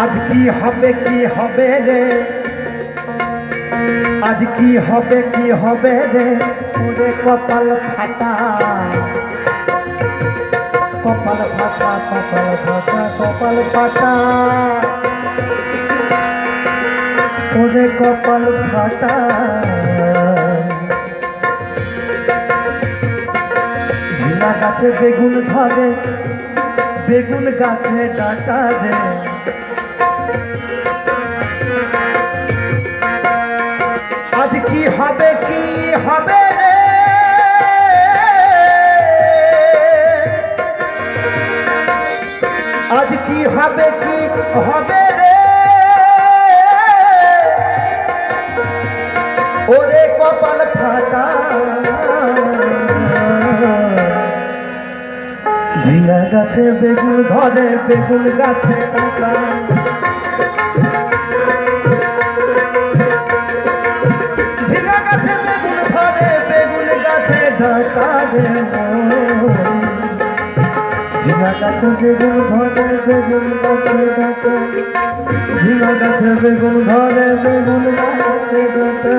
আজ কি হবে কি হবে রে? আজ কি হবে কি হবে রে? ওরে কপাল ফাটা। কপাল ফাটা কপাল ফাটা কপাল ফাটা। ওরে কপাল ফাটা। ঝিনা গাছে বেগুন ধরে, বেগুন গাছে ডাটা রে। আজ কি হবে কি হবে আজ কি হবে কি হবে রে? ওরে কপাল খাটা ঝিঙা গাছে বেগুন ধরে বেগুন গাছে গাছে বেগুন ধরে বেগুন গাছে রে ঝিঙা গাছে বেগুন ধরে বেগুন গাছে গাছে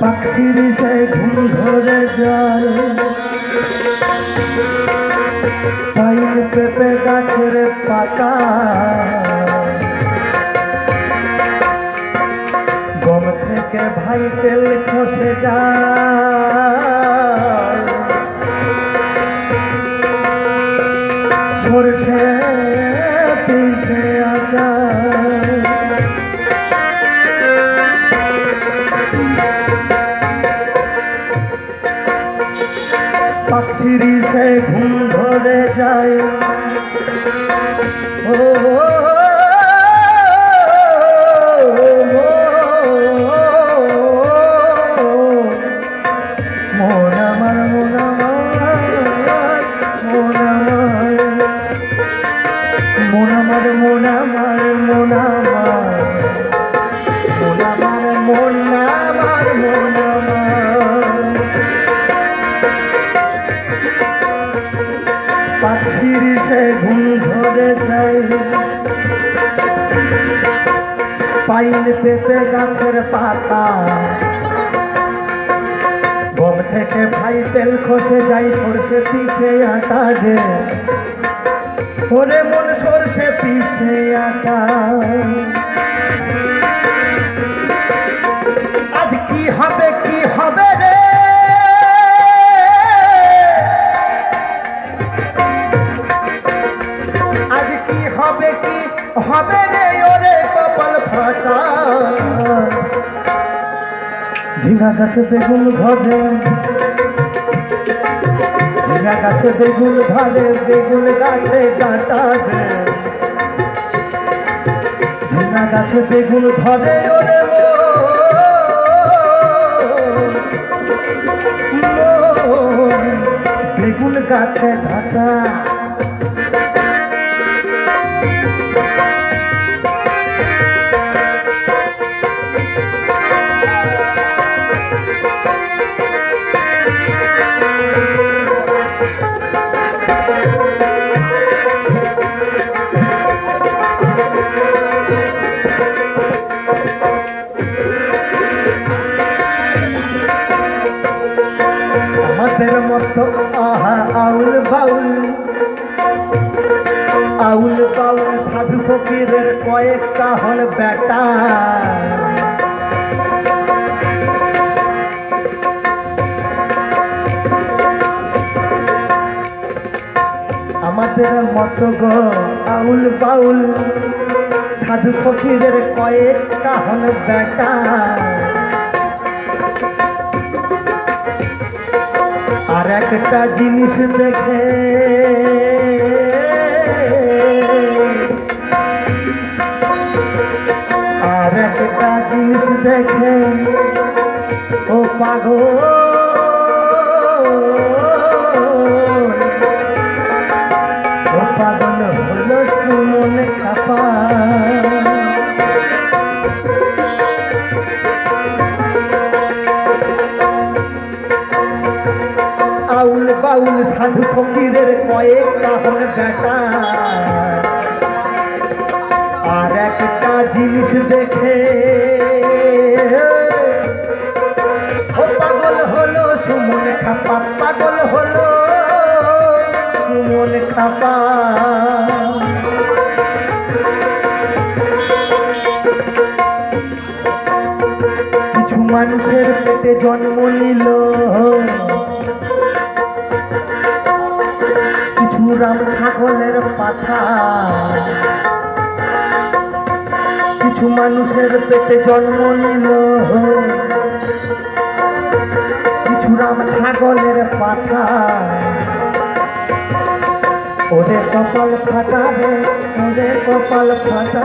পাখির সে ঘুম ধরে যায় পাইন পেঁপে গাছের পাতা গম থেকে ভাই তেল খসে যায় পিছে আটা পাখিরি সে ঘুম ধরে যায়। ও। পাখির সে ঘুম ধরে যায় পাইন পেঁপে গাছের পাতা। গম থেকে ভাই তেল খসে যাই সরষে পিছে আটা যে। ওরে মন সরষে পিছে আটা। হবে রে ওরে কপাল ফাটা। ঝিঙা গাছে বেগুন ধরে। ঝিঙা গাছে বেগুন ধরে, বেগুন গাছে কাটা রে। ঝিঙা গাছে বেগুন ধরে ওরে বেগুন গাছে ঢাকা মতো গো, আউল বাউল। সাধু ফকিরের কয়েকটা হল বেটা আর একটা জিনিস দেখে আর একটা জিনিস দেখে, ও পাগল। আউল বাউল সাধু ফকিরের কয়েকটা হল বেটা। আর একটা জিনিস দেখে পাগল হলো সুমন খাপা, পাগল হলো সুমন খাপা। কিছু মানুষের পেটে জন্ম কিছু মানুষের পেটে জন্ম নিল। কিছু রাম ছাগলের পাঠা ওদের কপাল ফাটাবে ওদের কপাল ফাটা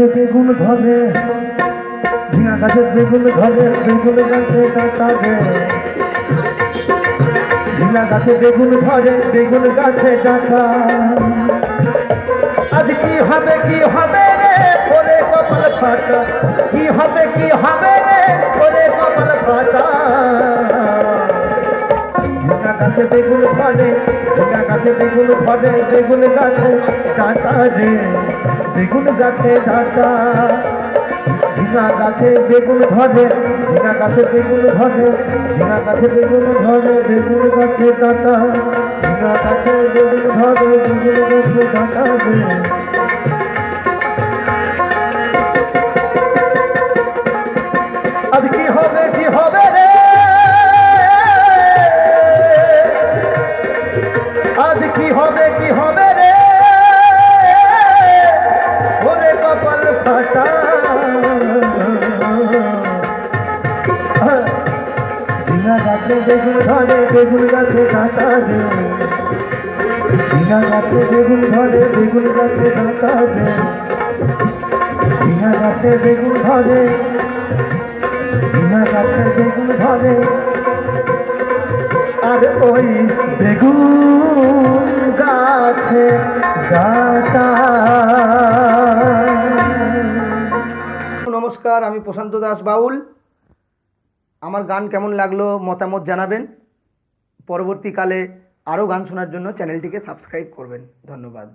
গাছে বেগুন ধরে ঝিঙা গাছে বেগুন ধরে, বেগুন গাছে কাটা ঝিঙা গাছে বেগুন ধরে, বেগুন গাছে ডাকা আজ কি হবে কি হবে রে ওরে কপাল ফাটা? কি হবে কি হবে রে ওরে কপাল ফাটা? গাছে বেগুন ধরে ঝিঙা গাছে বেগুন ধরে বেগুন গাছে ডাটা রে, বেগুন গাছে ডাটা। ঝিঙা গাছে বেগুন ধরে ঝিঙা গাছে বেগুন ধরে ঝিঙা গাছে বেগুন ধরে, বেগুন গাছে ডাটা। ঝিঙা গাছে বেগুন ধরে, বেগুন গাছে ডাটা রে। বেগুন গাছে কাটা রে। ঝিঙা গাছে বেগুন ধরে বেগুন গাছে রে। ঝিঙা গাছে বেগুন ধরে ঝিঙা গাছে বেগুন ধরে। আর ওই বেগুন গাছে গাটা নমস্কার, আমি প্রশান্ত দাস বাউল। আমার গান কেমন লাগল, মতামত জানাবেন। পরবর্তীকালে আরও গান শোনার জন্য চ্যানেলটিকে সাবস্ক্রাইব করবেন। ধন্যবাদ।